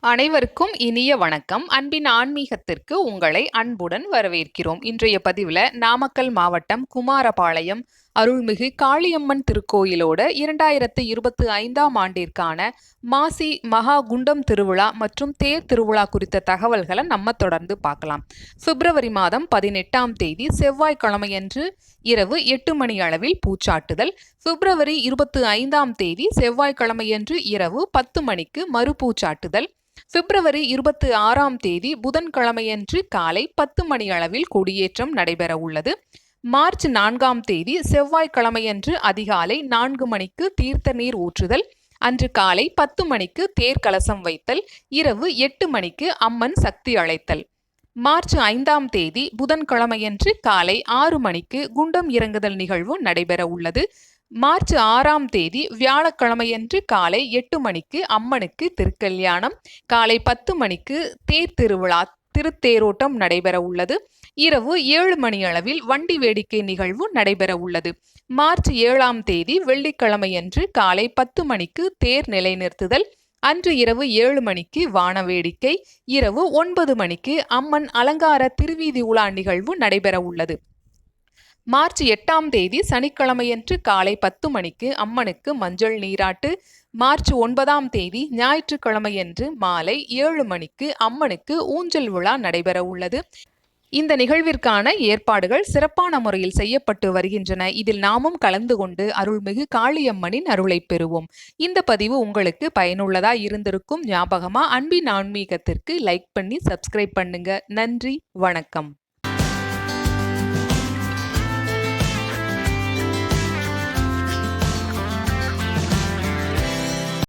அனைவருக்கும் இனிய வணக்கம். அன்பின் ஆன்மீகத்திற்கு உங்களை அன்புடன் வரவேற்கிறோம். இன்றைய பதிவில் நாமக்கல் மாவட்டம் குமாரபாளையம் அருள்மிகு காளியம்மன் திருக்கோயிலோட இரண்டாயிரத்து இருபத்தி ஐந்தாம் ஆண்டிற்கான மாசி மகா குண்டம் திருவிழா மற்றும் தேர் திருவிழா குறித்த தகவல்களை நம்ம தொடர்ந்து பார்க்கலாம். பிப்ரவரி மாதம் பதினெட்டாம் தேதி செவ்வாய்க்கிழமையன்று இரவு எட்டு மணி அளவில் பூச்சாட்டுதல். பிப்ரவரி இருபத்தி ஐந்தாம் தேதி செவ்வாய்க்கிழமையன்று இரவு பத்து மணிக்கு மறுபூச்சாட்டுதல். பிப்ரவரி இருபத்தி ஆறாம் தேதி புதன்கிழமையன்று காலை பத்து மணி அளவில் கொடியேற்றம் நடைபெற உள்ளது. மார்ச் நான்காம் தேதி செவ்வாய்க்கிழமையன்று அதிகாலை நான்கு மணிக்கு தீர்த்த நீர் ஊற்றுதல் அன்று காலை பத்து மணிக்கு தேர் கலசம் வைத்தல் இரவு எட்டு மணிக்கு அம்மன் சக்தி அழைத்தல். மார்ச் ஐந்தாம் தேதி புதன்கிழமையன்று காலை ஆறு மணிக்கு குண்டம் இறங்குதல் நிகழ்வு நடைபெற உள்ளது. மார்ச் ஆறாம் தேதி வியாழக்கிழமையன்று காலை எட்டு மணிக்கு அம்மனுக்கு திருக்கல்யாணம் காலை பத்து மணிக்கு தேர் திருவிழா திருத்தேரோட்டம் நடைபெற உள்ளது இரவு ஏழு மணி அளவில் வண்டி வேடிக்கை நிகழ்வு நடைபெற உள்ளது மார்ச் ஏழாம் தேதி வெள்ளிக்கிழமையன்று காலை பத்து மணிக்கு தேர் நிலைநிறுத்துதல் அன்று இரவு ஏழு மணிக்கு வான வேடிக்கை இரவு ஒன்பது மணிக்கு அம்மன் அலங்கார திருவீதி உலா நிகழ்வு நடைபெற உள்ளது மார்ச் எட்டாம் தேதி சனிக்கிழமையன்று காலை பத்து மணிக்கு அம்மனுக்கு மஞ்சள் நீராட்டு. மார்ச் ஒன்பதாம் தேதி ஞாயிற்றுக்கிழமையன்று மாலை ஏழு மணிக்கு அம்மனுக்கு ஊஞ்சல் விழா நடைபெற உள்ளது. இந்த நிகழ்விற்கான ஏற்பாடுகள் சிறப்பான முறையில் செய்யப்பட்டு வருகின்றன. இதில் நாமும் கலந்து கொண்டு அருள்மிகு காளியம்மனின் அருளை பெறுவோம். இந்த பதிவு உங்களுக்கு பயனுள்ளதா இருந்திருக்கும் ஞாபகமா? அன்பின் ஆன்மீகத்திற்கு லைக் பண்ணி சப்ஸ்கிரைப் பண்ணுங்க. நன்றி வணக்கம்.